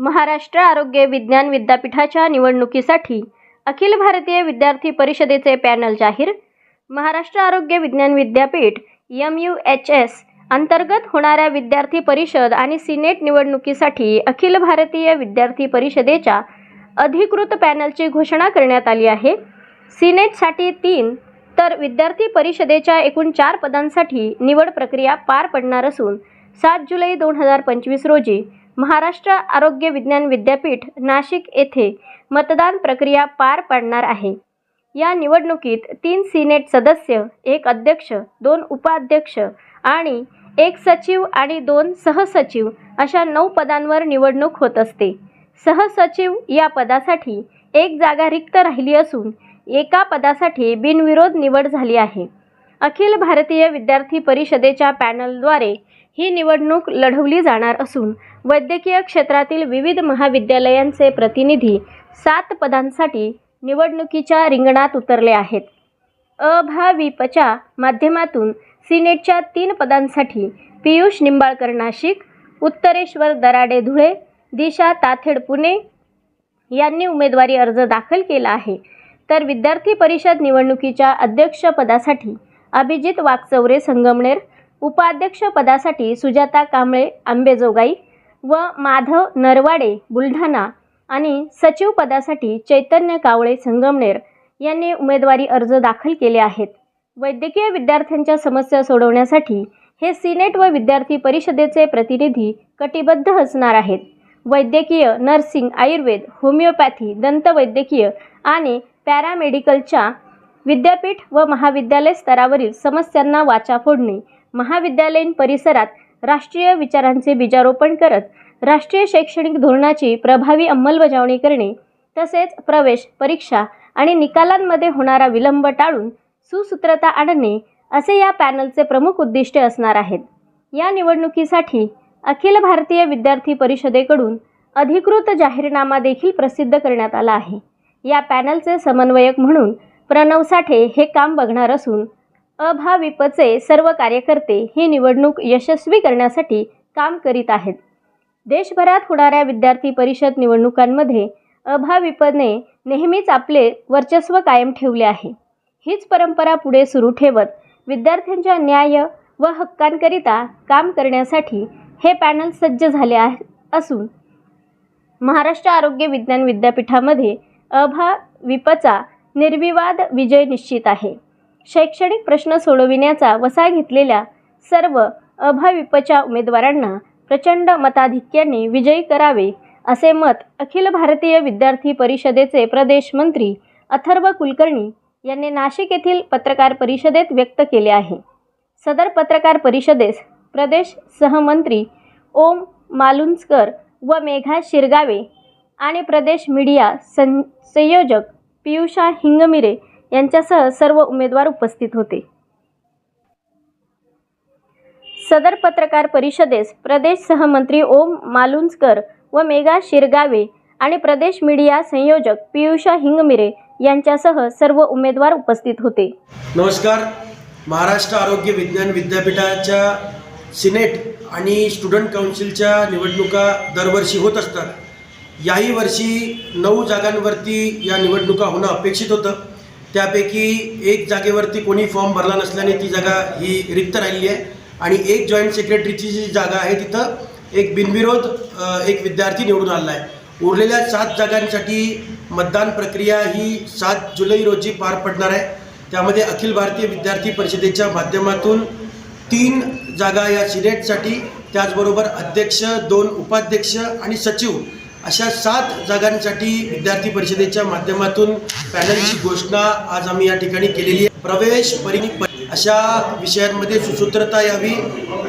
महाराष्ट्र आरोग्य विज्ञान विद्यापीठाच्या निवडणुकीसाठी अखिल भारतीय विद्यार्थी परिषदेचे पॅनल जाहीर. महाराष्ट्र आरोग्य विज्ञान विद्यापीठ एम यू एच एस अंतर्गत होणाऱ्या विद्यार्थी परिषद आणि सिनेट निवडणुकीसाठी अखिल भारतीय विद्यार्थी परिषदेच्या अधिकृत पॅनलची घोषणा करण्यात आली आहे. सिनेटसाठी तीन तर विद्यार्थी परिषदेच्या एकूण चार पदांसाठी निवड प्रक्रिया पार पडणार असून सात जुलै दोन हजार पंचवीस रोजी महाराष्ट्र आरोग्य विज्ञान विद्यापीठ नाशिक येथे मतदान प्रक्रिया पार पाडणार आहे. या निवडणुकीत तीन सिनेट सदस्य एक अध्यक्ष दोन उपाध्यक्ष आणि एक सचिव आणि दोन सहसचिव अशा नऊ पदांवर निवडणूक होत असते. सहसचिव या पदासाठी एक जागा रिक्त राहिली असून एका पदासाठी बिनविरोध निवड झाली आहे. अखिल भारतीय विद्यार्थी परिषदेच्या पॅनलद्वारे ही निवडणूक लढवली जाणार असून वैद्यकीय क्षेत्रातील विविध महाविद्यालयांचे प्रतिनिधी सात पदांसाठी निवडणुकीच्या रिंगणात उतरले आहेत. अभाविपच्या माध्यमातून सिनेटच्या तीन पदांसाठी पियुष निंबाळकर नाशिक उत्तरेश्वर दराडे धुळे दिशा ताथेड पुणे यांनी उमेदवारी अर्ज दाखल केला आहे. तर विद्यार्थी परिषद निवडणुकीच्या अध्यक्षपदासाठी अभिजित वाकचौरे संगमनेर उपाध्यक्षपदासाठी सुजाता कांबळे आंबेजोगाई व माधव नरवाडे बुलढाणा आणि सचिव पदासाठी चैतन्य कावळे संगमनेर यांनी उमेदवारी अर्ज दाखल केले आहेत. वैद्यकीय विद्यार्थ्यांच्या समस्या सोडवण्यासाठी हे सिनेट व विद्यार्थी परिषदेचे प्रतिनिधी कटिबद्ध असणार आहेत. वैद्यकीय नर्सिंग आयुर्वेद होमिओपॅथी दंतवैद्यकीय आणि पॅरामेडिकलच्या विद्यापीठ व महाविद्यालय स्तरावरील समस्यांना वाचा फोडणे महाविद्यालयीन परिसरात राष्ट्रीय विचारांचे बीजारोपण करत राष्ट्रीय शैक्षणिक धोरणाची प्रभावी अंमलबजावणी करणे तसेच प्रवेश परीक्षा आणि निकालांमध्ये होणारा विलंब टाळून सुसूत्रता आणणे असे या पॅनलचे प्रमुख उद्दिष्टे असणार आहेत. या निवडणुकीसाठी अखिल भारतीय विद्यार्थी परिषदेकडून अधिकृत जाहीरनामा देखील प्रसिद्ध करण्यात आला आहे. या पॅनलचे समन्वयक म्हणून प्रणव साठे हे काम बघणार असून अभाविपचे सर्व कार्यकर्ते ही निवडणूक यशस्वी करण्यासाठी काम करीत आहेत. देशभरात होणाऱ्या विद्यार्थी परिषद निवडणुकांमध्ये अभाविपने नेहमीच आपले वर्चस्व कायम ठेवले आहे. हीच परंपरा पुढे सुरू ठेवत विद्यार्थ्यांच्या न्याय व हक्कांकरिता काम करण्यासाठी हे पॅनल सज्ज झाले आहे असून महाराष्ट्र आरोग्य विज्ञान विद्यापीठामध्ये अभाविपचा निर्विवाद विजय निश्चित आहे. शैक्षणिक प्रश्न सोडविण्याचा वसा घेतलेल्या सर्व अभाविपच्या उमेदवारांना प्रचंड मताधिक्याने विजयी करावे असे मत अखिल भारतीय विद्यार्थी परिषदेचे प्रदेश मंत्री अथर्व कुलकर्णी यांनी नाशिक येथील पत्रकार परिषदेत व्यक्त केले आहे. सदर पत्रकार परिषदेस प्रदेश सहमंत्री ओम मालुंजकर व मेघा शिरगावे आणि प्रदेश मीडिया सं संयोजक पियुषा हिंगमिरे यांच्यासह सर्व उमेदवार उपस्थित होते. सदर पत्रकार परिषदेस प्रदेश सहमंत्री ओम मालुंजकर व मेघा शिरगावे आणि प्रदेश मीडिया संयोजक पियुषा हिंगमिरे यांच्यासह सर्व उमेदवार उपस्थित होते. नमस्कार. महाराष्ट्र आरोग्य विज्ञान विद्यापीठाच्या सिनेट आणि स्टुडंट काउन्सिलच्या निवडणुका दरवर्षी होत असतात. याही वर्षी नऊ जागांवरती या निवडणुका होणं अपेक्षित होतं. त्यापैकी एक जागेवरती कोणी फॉर्म भरला नसल्याने ती जागा ही रिक्त राहिली आहे. आणि एक जॉईंट सेक्रेटरीची जी जागा आहे तिथं एक बिनविरोध एक विद्यार्थी निवडून आला आहे. उरलेल्या सात जागांसाठी मतदान प्रक्रिया ही सात जुलै रोजी पार पडणार आहे. त्यामध्ये अखिल भारतीय विद्यार्थी परिषदेच्या माध्यमातून तीन जागा या सिनेटसाठी त्याचबरोबर अध्यक्ष दोन उपाध्यक्ष आणि सचिव अशा सात जागांसाठी विद्यार्थी परिषदेच्या माध्यमातून पॅनलची घोषणा आज आम्ही या ठिकाणी केलेली आहे. प्रवेश परि अशा विषयांमध्ये सुसूत्रता यावी.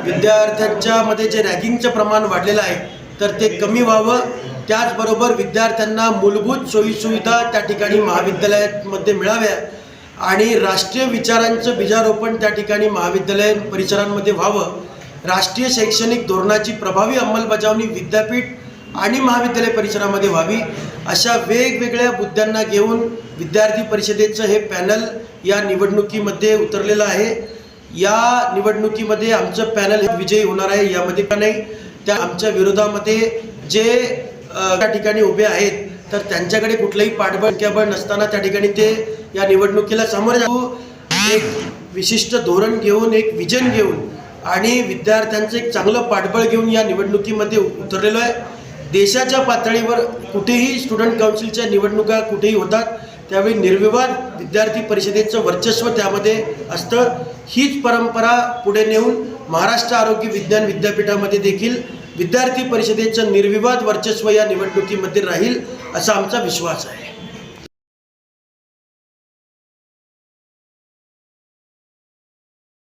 विद्यार्थ्यांच्या मध्ये जे रॅगिंगचं प्रमाण वाढलेलं आहे तर ते कमी व्हावं. त्याचबरोबर विद्यार्थ्यांना मूलभूत सोयीसुविधा त्या ठिकाणी महाविद्यालयामध्ये मिळाव्या आणि राष्ट्रीय विचारांचं बीजारोपण त्या ठिकाणी महाविद्यालय परिसरांमध्ये व्हावं. राष्ट्रीय शैक्षणिक धोरणाची प्रभावी अंमलबजावणी विद्यापीठ आणि महाविद्यालय परिसरामध्ये व्हावी अशा वेगवेगळ्या मुद्द्यांना घेऊन विद्यार्थी परिषदेचं हे पॅनल या निवडणुकीमध्ये उतरलेलं आहे. या निवडणुकीमध्ये आमचं पॅनल हे विजयी होणार आहे यामध्ये का नाही त्या आमच्या विरोधामध्ये जे त्या ठिकाणी उभे आहेत तर त्यांच्याकडे कुठलंही पाठबळ संख्याबळ नसताना त्या ठिकाणी ते या निवडणुकीला सामोरे जाऊ. एक विशिष्ट धोरण घेऊन एक विजन घेऊन आणि विद्यार्थ्यांचं एक चांगलं पाठबळ घेऊन या निवडणुकीमध्ये उतरलेलो आहे. देशाच्या पातळीवर कुठेही स्टुडंट काउन्सिलच्या निवडणुका कुठेही होतात त्यावेळी निर्विवाद विद्यार्थी परिषदेचं वर्चस्व त्यामध्ये असतं. हीच परंपरा पुढे नेऊन महाराष्ट्र आरोग्य विज्ञान विद्यापीठामध्ये देखील विद्यार्थी परिषदेचं निर्विवाद वर्चस्व या निवडणुकीमध्ये राहील असा आमचा विश्वास आहे.